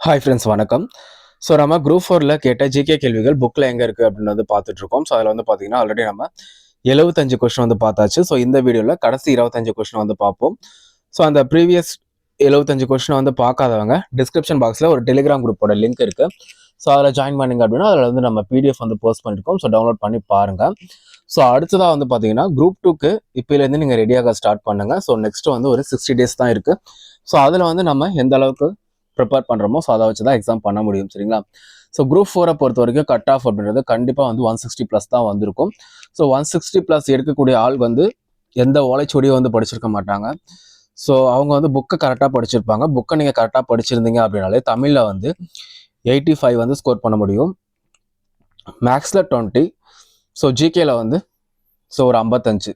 Hi friends வணக்கம். So நம்ம group ஃபோரில் கேட்ட ஜிகே கேள்விகள் புக்கில் எங்கே இருக்குது அப்படின்னு வந்து பார்த்துட்ருக்கோம் ஸோ அதில் வந்து பார்த்தீங்கன்னா ஆல்ரெடி நம்ம எழுபத்தஞ்சு கொஸ்டின் வந்து பார்த்தாச்சு. ஸோ இந்த வீடியோவில் கடைசி இருபத்தஞ்சு கொஸ்டின் வந்து பார்ப்போம். ஸோ அந்த ப்ரீவியஸ் எழுபத்தஞ்சு கொஷினை வந்து பார்க்காதவங்க டிஸ்கிரிப்ஷன் பாக்ஸில் ஒரு டெலிகிராம் குரூப்போட லிங்க் இருக்குது ஸோ அதில் ஜாயின் பண்ணிங்க அப்படின்னா அதில் வந்து நம்ம பிடிஎஃப் வந்து போஸ்ட் பண்ணியிருக்கோம் ஸோ டவுன்லோட் பண்ணி பாருங்கள் ஸோ அடுத்ததாக வந்து பார்த்தீங்கன்னா குரூப் டூக்கு இப்போலேருந்து நீங்கள் ரெடியாக ஸ்டார்ட் பண்ணுங்கள் ஸோ நெக்ஸ்ட்டு வந்து ஒரு சிக்ஸ்டி டேஸ் தான் இருக்குது ஸோ அதில் வந்து நம்ம எந்த அளவுக்கு ப்ரிப்பேர் பண்ணுறோமோ ஸோ அதை வச்சு தான் எக்ஸாம் பண்ண முடியும் சரிங்களா? ஸோ குரூப் ஃபோரை பொறுத்த வரைக்கும் கட் ஆஃப் அப்படின்றது கண்டிப்பாக வந்து ஒன் சிக்ஸ்டி ப்ளஸ் தான் வந்திருக்கும். ஸோ ஒன் சிக்ஸ்டி ப்ளஸ் எடுக்கக்கூடிய ஆள் வந்து எந்த ஓலைச்சுவடியும் வந்து படிச்சிருக்க மாட்டாங்க. ஸோ அவங்க வந்து புக்கை கரெக்டாக படிச்சிருப்பாங்க. புக்கை நீங்கள் கரெக்டாக படிச்சிருந்தீங்க அப்படின்னாலே தமிழில் வந்து எயிட்டி ஃபைவ் வந்து ஸ்கோர் பண்ண முடியும். மேக்ஸில் டுவெண்ட்டி ஸோ ஜிகேல வந்து ஸோ ஒரு ஐம்பத்தஞ்சு.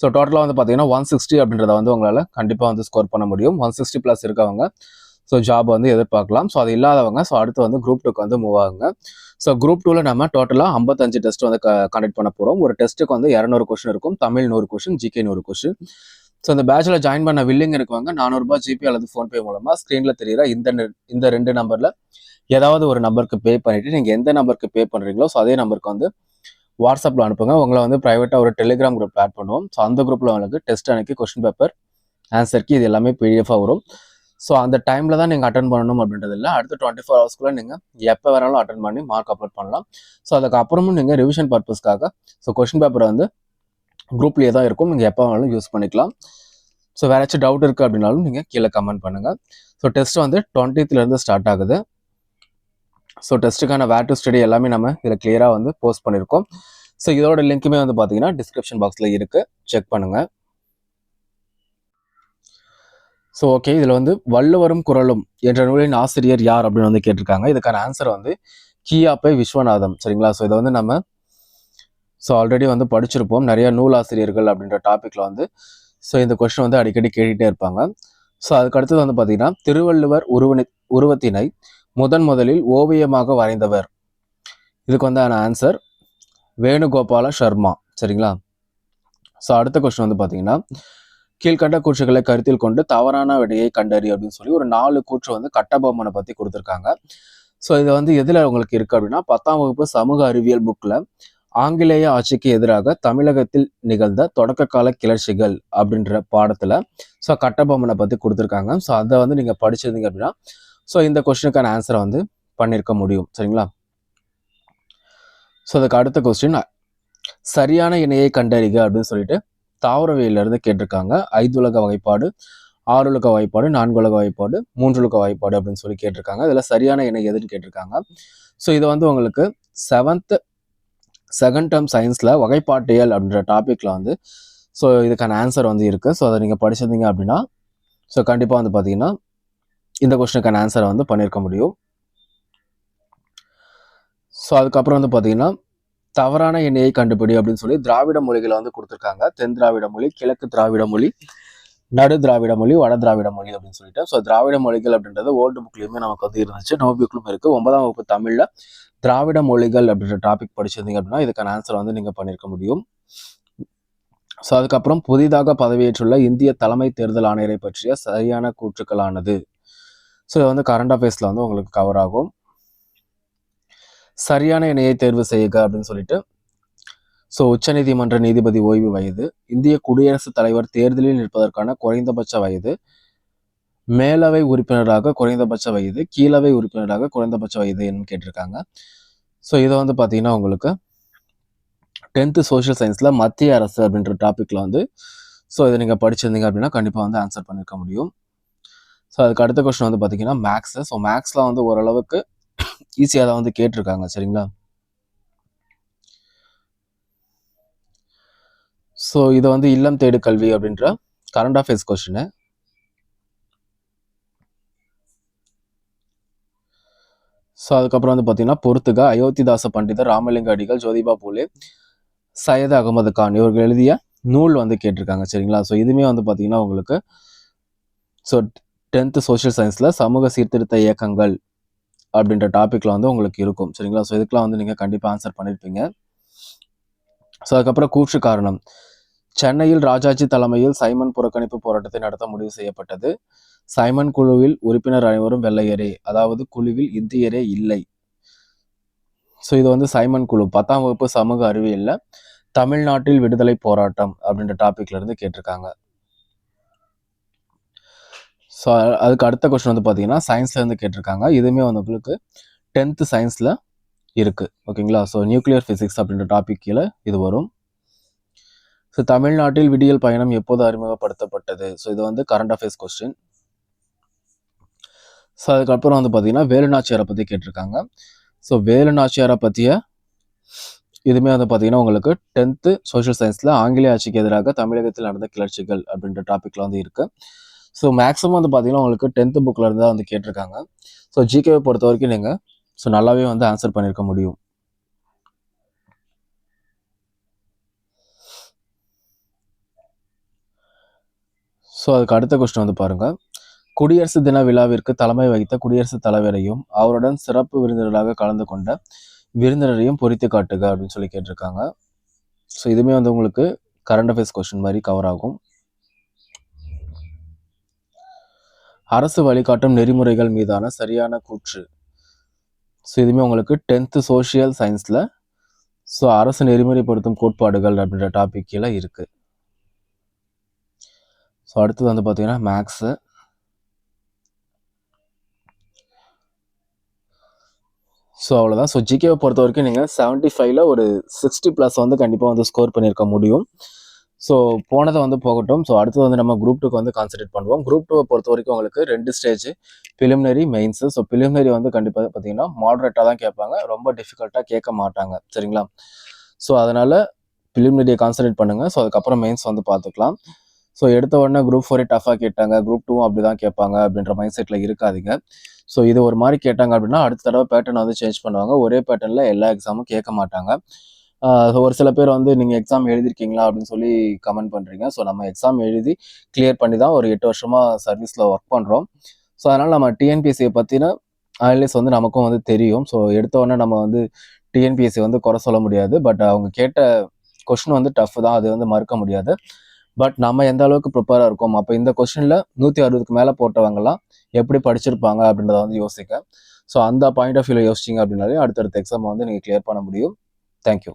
ஸோ டோட்டலாக வந்து பார்த்தீங்கன்னா ஒன் சிக்ஸ்டி அப்படின்றத வந்து உங்களால் கண்டிப்பாக வந்து ஸ்கோர் பண்ண முடியும். ஒன் சிக்ஸ்டி ப்ளஸ் இருக்கவங்க. ஸோ ஜாப் வந்து எதிர்பார்க்கலாம். ஸோ அது இல்லாதவங்க ஸோ அடுத்து வந்து குரூப் டூக்கு வந்து மூவ் ஆகுங்க. ஸோ குரூப் டூவில் நம்ம டோட்டலாக ஐம்பத்தஞ்சு டெஸ்ட் வந்து கண்டக்ட் பண்ண போகிறோம் ஒரு டெஸ்ட்டுக்கு வந்து இரநூறு கொஷின் இருக்கும். தமிழ் நூறு கொஷின் ஜிகே நூறு கொஷின் ஸோ இந்த பேட்சில் ஜாயின் பண்ண வில்லிங் இருக்கவங்க நானூறுபா ஜிபே அல்லது ஃபோன்பே மூலமாக ஸ்க்ரீனில் தெரியுற இந்த இந்த ரெண்டு நம்பரில் ஏதாவது ஒரு நம்பருக்கு பே பண்ணிவிட்டு நீங்கள் எந்த நம்பருக்கு பே பண்ணுறீங்களோ ஸோ அதே நம்பருக்கு வந்து வாட்ஸ்அப்பில் அனுப்புங்க. உங்களை வந்து ப்ரைவேட்டாக ஒரு டெலிகிராம் குரூப் ஆட் பண்ணுவோம். ஸோ அந்த குரூப்பில் உங்களுக்கு டெஸ்ட் அன்னைக்கு கொஸ்டின் பேப்பர் ஆன்சருக்கு இது எல்லாமே பிடிஎஃபாக வரும். ஸோ அந்த டைமில் தான் நீங்கள் அட்டன் பண்ணணும் அப்படின்றது இல்லை. அடுத்த டுவெண்ட்டி ஃபோர் ஹவர்ஸ்க்குள்ளே நீங்கள் எப்போ வேணாலும் அட்டன் பண்ணி மார்க் அப்லோட் பண்ணலாம். ஸோ அதுக்கப்புறமும் நீங்கள் ரிவிஷன் பர்பஸ்க்காக ஸோ கொஷின் பேப்பர் வந்து குரூப்லேயே தான் இருக்கும். நீங்கள் எப்போ வேணாலும் யூஸ் பண்ணிக்கலாம். ஸோ வேற ஏதாச்சும் டவுட் இருக்குது அப்படின்னாலும் நீங்கள் கீழே கமெண்ட் பண்ணுங்கள் ஸோ டெஸ்ட் வந்து டுவெண்ட்டித்துலேருந்து ஸ்டார்ட் ஆகுது. ஸோ டெஸ்ட்டுக்கான வேர் டு ஸ்டடி எல்லாமே நம்ம இதில் கிளியராக வந்து போஸ்ட் பண்ணியிருக்கோம் ஸோ இதோட லிங்க்குமே வந்து பார்த்தீங்கன்னா டிஸ்கிரிப்ஷன் பாக்ஸில் இருக்குது செக் பண்ணுங்கள் ஸோ ஓகே இதில் வந்து வள்ளுவரும் குரலும் என்ற நூலின் ஆசிரியர் யார் அப்படின்னு வந்து கேட்டிருக்காங்க. இதுக்கான ஆன்சர் வந்து கியாப்பை விஸ்வநாதம் சரிங்களா? ஸோ இதை வந்து நம்ம ஸோ ஆல்ரெடி வந்து படிச்சிருப்போம். நிறைய நூல் ஆசிரியர்கள் அப்படின்ற டாப்பிக்கில் வந்து ஸோ இந்த கொஸ்டின் வந்து அடிக்கடி கேட்டுகிட்டே இருப்பாங்க. ஸோ அதுக்கு அடுத்தது வந்து பார்த்தீங்கன்னா திருவள்ளுவர் உருவனை உருவத்தினை முதன் முதலில் ஓவியமாக வரைந்தவர். இதுக்கு வந்தான ஆன்சர் வேணுகோபால சர்மா சரிங்களா? ஸோ அடுத்த கொஸ்டின் வந்து பார்த்தீங்கன்னா கீழ்கண்ட கூற்றுகளை கருத்தில் கொண்டு தவறான விடையை கண்டறி அப்படின்னு சொல்லி ஒரு நாலு கூற்று வந்து கட்டபொம்மனை பற்றி கொடுத்துருக்காங்க. ஸோ இது வந்து எதில் உங்களுக்கு இருக்கு அப்படின்னா பத்தாம் வகுப்பு சமூக அறிவியல் புக்கில் ஆங்கிலேய ஆட்சிக்கு எதிராக தமிழகத்தில் நிகழ்ந்த தொடக்க கால கிளர்ச்சிகள் அப்படின்ற பாடத்தில் ஸோ கட்டபொம்மனை பற்றி கொடுத்துருக்காங்க. ஸோ அதை வந்து நீங்கள் படிச்சிருந்தீங்க அப்படின்னா ஸோ இந்த கொஸ்டினுக்கான ஆன்சரை வந்து பண்ணியிருக்க முடியும். சரிங்களா? ஸோ அதுக்கு அடுத்த கொஸ்டின் சரியான இணையை கண்டறிக அப்படின்னு சொல்லிட்டு தாவரவியலேருந்து கேட்டிருக்காங்க. கேட்டிருக்காங்க ஐந்துலக வகைப்பாடு ஆறுலக வகைப்பாடு நான்குலக வகைப்பாடு மூன்றுலக வகைப்பாடு அப்படின்னு சொல்லி கேட்டிருக்காங்க. இதில் சரியான இணை எதுன்னு கேட்டிருக்காங்க. ஸோ இது வந்து உங்களுக்கு செவன்த் செகண்ட் டேர்ம் சயின்ஸில் வகைப்பாட்டியல் அப்படின்ற டாப்பிக்கில் வந்து ஸோ இதுக்கான ஆன்சர் வந்து இருக்குது ஸோ அதை நீங்கள் படிச்சிருந்தீங்க அப்படின்னா ஸோ கண்டிப்பாக வந்து பார்த்தீங்கன்னா இந்த கொஸ்டினுக்கான ஆன்சரை வந்து பண்ணியிருக்க முடியும். ஸோ அதுக்கப்புறம் வந்து பார்த்தீங்கன்னா தவறான எண்ணெயை கண்டுபிடி அப்படின்னு சொல்லி திராவிட மொழிகளை வந்து கொடுத்துருக்காங்க. தென் திராவிட மொழி கிழக்கு திராவிட மொழி நடு திராவிட மொழி வட திராவிட மொழி அப்படின்னு சொல்லிட்டு. ஸோ திராவிட மொழிகள் அப்படின்றது ஓல்டு புக்லேயுமே நமக்கு வந்து இருந்துச்சு. நோ புக்லும் இருக்குது ஒன்பதாம் வகுப்பு தமிழில் திராவிட மொழிகள் அப்படின்ற டாபிக் படிச்சிருந்தீங்க அப்படின்னா இதுக்கான ஆன்சர் வந்து நீங்கள் பண்ணியிருக்க முடியும். ஸோ அதுக்கப்புறம் புதிதாக பதவியேற்றுள்ள இந்திய தலைமை தேர்தல் ஆணையரை பற்றிய சரியான கூற்றுக்களானது. ஸோ இது வந்து கரண்ட் அஃபேர்ஸில் வந்து உங்களுக்கு கவர் ஆகும். சரியான இணையை தேர்வு செய்யுங்க அப்படின்னு சொல்லிட்டு ஸோ உச்சநீதிமன்ற நீதிபதி ஓய்வு வயது இந்திய குடியரசுத் தலைவர் தேர்தலில் நிற்பதற்கான குறைந்தபட்ச வயது மேலவை உறுப்பினராக குறைந்தபட்ச வயது கீழவை உறுப்பினராக குறைந்தபட்ச வயது என்னன்னு கேட்டிருக்காங்க. ஸோ இதை வந்து பார்த்தீங்கன்னா உங்களுக்கு டென்த்து சோஷியல் சயின்ஸில் மத்திய அரசு அப்படின்ற டாப்பிக்கில் வந்து ஸோ இதை நீங்கள் படிச்சிருந்தீங்க அப்படின்னா கண்டிப்பாக வந்து ஆன்சர் பண்ணியிருக்க முடியும். ஸோ அதுக்கு அடுத்த கொஸ்டின் வந்து பார்த்தீங்கன்னா மேக்ஸு ஸோ மேக்ஸில் வந்து ஓரளவுக்கு ஈஸியாக தான் வந்து கேட்டிருக்காங்க சரிங்களா? ஸோ இதை வந்து இல்லம் தேடு கல்வி அப்படின்ற கரண்ட் அஃபேர்ஸ் கொஸ்டின் ஸோ அதுக்கப்புறம் வந்து பார்த்தீங்கன்னா பொறுத்துக அயோத்திதாச பண்டிதர் ராமலிங்க அடிகள் ஜோதிபா பூலே சையத் அகமது கான் இவர்கள் எழுதிய நூல் வந்து கேட்டிருக்காங்க சரிங்களா? ஸோ இதுவுமே வந்து பார்த்தீங்கன்னா உங்களுக்கு ஸோ டென்த்து சோஷியல் சயின்ஸில் சமூக சீர்திருத்த இயக்கங்கள் அப்படின்ற டாப்பிக்கில் வந்து உங்களுக்கு இருக்கும். சரிங்களா? ஸோ இதுக்கெலாம் வந்து நீங்கள் கண்டிப்பாக ஆன்சர் பண்ணியிருப்பீங்க ஸோ அதுக்கப்புறம் கூற்று காரணம். சென்னையில் ராஜாஜி தலைமையில் சைமன் புறக்கணிப்பு போராட்டத்தை நடத்த முடிவு செய்யப்பட்டது. சைமன் குழுவில் உறுப்பினர் அனைவரும் வெள்ளையரே அதாவது குழுவில் இந்தியரே இல்லை. ஸோ இது வந்து சைமன் குழு. பத்தாம் வகுப்பு சமூக அறிவியலில் தமிழ்நாட்டில் விடுதலை போராட்டம் அப்படின்ற டாப்பிக்லேருந்து இருந்து கேட்டிருக்காங்க. ஸோ அதுக்கு அடுத்த கொஸ்டின் வந்து பார்த்தீங்கன்னா சயின்ஸ்லேருந்து கேட்டிருக்காங்க. இதுவுமே வந்து உங்களுக்கு டென்த்து சயின்ஸில் இருக்குது ஓகேங்களா? ஸோ நியூக்ளியர் ஃபிசிக்ஸ் அப்படின்ற டாபிக் கீழே இது வரும். ஸோ தமிழ்நாட்டில் விடியல் பயணம் எப்போது அறிமுகப்படுத்தப்பட்டது? ஸோ இது வந்து கரண்ட் அஃபேர்ஸ் கொஸ்டின் ஸோ அதுக்கப்புறம் வந்து பார்த்தீங்கன்னா வேலுநாச்சியாரை பற்றி கேட்டிருக்காங்க. ஸோ வேலுநாச்சியாரை பற்றிய இதுவுமே வந்து பார்த்தீங்கன்னா உங்களுக்கு டென்த்து சோஷியல் சயின்ஸில் ஆங்கிலேய ஆட்சிக்கு எதிராக தமிழகத்தில் நடந்த கிளர்ச்சிகள் அப்படின்ற டாப்பிக்கில் வந்து இருக்குது ஸோ மேக்ஸிமம் வந்து பார்த்தீங்கன்னா உங்களுக்கு டென்த்து புக்கில் இருந்து தான் வந்து கேட்டிருக்காங்க. ஸோ ஜிகேவை பொறுத்த வரைக்கும் நீங்கள் ஸோ நல்லாவே வந்து ஆன்சர் பண்ணியிருக்க முடியும். ஸோ அதுக்கு அடுத்த கொஸ்டின் வந்து பாருங்க. குடியரசு தின விழாவிற்கு தலைமை வகித்த குடியரசுத் தலைவரையும் அவருடன் சிறப்பு விருந்தினராக கலந்து கொண்ட விருந்தினரையும் பொறித்து காட்டுக அப்படின்னு சொல்லி கேட்டிருக்காங்க. ஸோ இதுவுமே வந்து உங்களுக்கு கரண்ட் அஃபேர்ஸ் கொஸ்டின் மாதிரி கவர் ஆகும். அரசு வழிகாட்டும் நெறிமுறைகள் மீதான சரியான கூற்று. ஸோ இதுவுமே உங்களுக்கு டென்த்து சோஷியல் சயின்ஸில் ஸோ அரசு நெறிமுறைப்படுத்தும் கோட்பாடுகள் அப்படின்ற டாபிக் கீழே ஸோ அடுத்தது வந்து பார்த்திங்கன்னா மேக்ஸு ஸோ அவ்வளோதான் ஸோ ஜிகேவை பொறுத்த வரைக்கும் நீங்கள் செவன்ட்டி ஃபைவ்ல ஒரு சிக்ஸ்டி ப்ளஸ் வந்து கண்டிப்பாக வந்து ஸ்கோர் பண்ணியிருக்க முடியும். ஸோ போனதை வந்து போகட்டும். ஸோ அடுத்தது வந்து நம்ம குரூப் டூக்கு வந்து கான்சன்ட்ரேட் பண்ணுவோம். குரூப் டூவை பொறுத்த வரைக்கும் உங்களுக்கு ரெண்டு stage preliminary mains so preliminary வந்து கண்டிப்பாக பார்த்தீங்கன்னா மாடரேட்டாக தான் கேட்பாங்க. ரொம்ப டிஃபிகல்ட்டாக கேட்க மாட்டாங்க. சரிங்களா? ஸோ அதனால் பிலிமினரியை கான்சன்ட்ரேட் பண்ணுங்கள் ஸோ அதுக்கப்புறம் மெயின்ஸ் வந்து பார்த்துக்கலாம். ஸோ எடுத்த உடனே குரூப் ஃபோரே டஃபாக கேட்டாங்க. குரூப் டூவும் அப்படி தான் கேட்பாங்க அப்படின்ற மைண்ட் செட்டில் இருக்காதீங்க. ஸோ இது ஒரு மாதிரி கேட்டாங்க அப்படின்னா அடுத்த தடவை பேட்டர்ன் வந்து சேஞ்ச் பண்ணுவாங்க. ஒரே பேட்டர்னில் எல்லா எக்ஸாமும் கேட்க மாட்டாங்க. ஒரு சில பேர் வந்து நீங்கள் எக்ஸாம் எழுதிருக்கீங்களா அப்படின்னு சொல்லி கமெண்ட் பண்ணுறீங்க ஸோ நம்ம எக்ஸாம் எழுதி கிளியர் பண்ணி தான் ஒரு எட்டு வருஷமாக சர்வீஸில் ஒர்க் பண்ணுறோம் ஸோ அதனால் நம்ம டிஎன்பிஎஸ்சியை பற்றின அனலிஸ் வந்து நமக்கும் வந்து தெரியும். ஸோ எடுத்தவொடனே நம்ம வந்து டிஎன்பிஎஸ்சி வந்து குறை சொல்ல முடியாது. பட் அவங்க கேட்ட கொஷின் வந்து டஃப் தான். அது வந்து மறுக்க முடியாது. பட் நம்ம எந்த அளவுக்கு ப்ரிப்பேராக இருக்கோம்? அப்போ இந்த கொஷினில் நூற்றி அறுபதுக்கு மேலே போட்டவங்கலாம் எப்படி படிச்சிருப்பாங்க அப்படின்றத வந்து யோசிக்க ஸோ அந்த பாயிண்ட் ஆஃப் வியூவில் யோசிச்சிங்க அப்படின்னாலே அடுத்தடுத்த எக்ஸாம் வந்து நீங்கள் கிளியர் பண்ண முடியும். தேங்க்யூ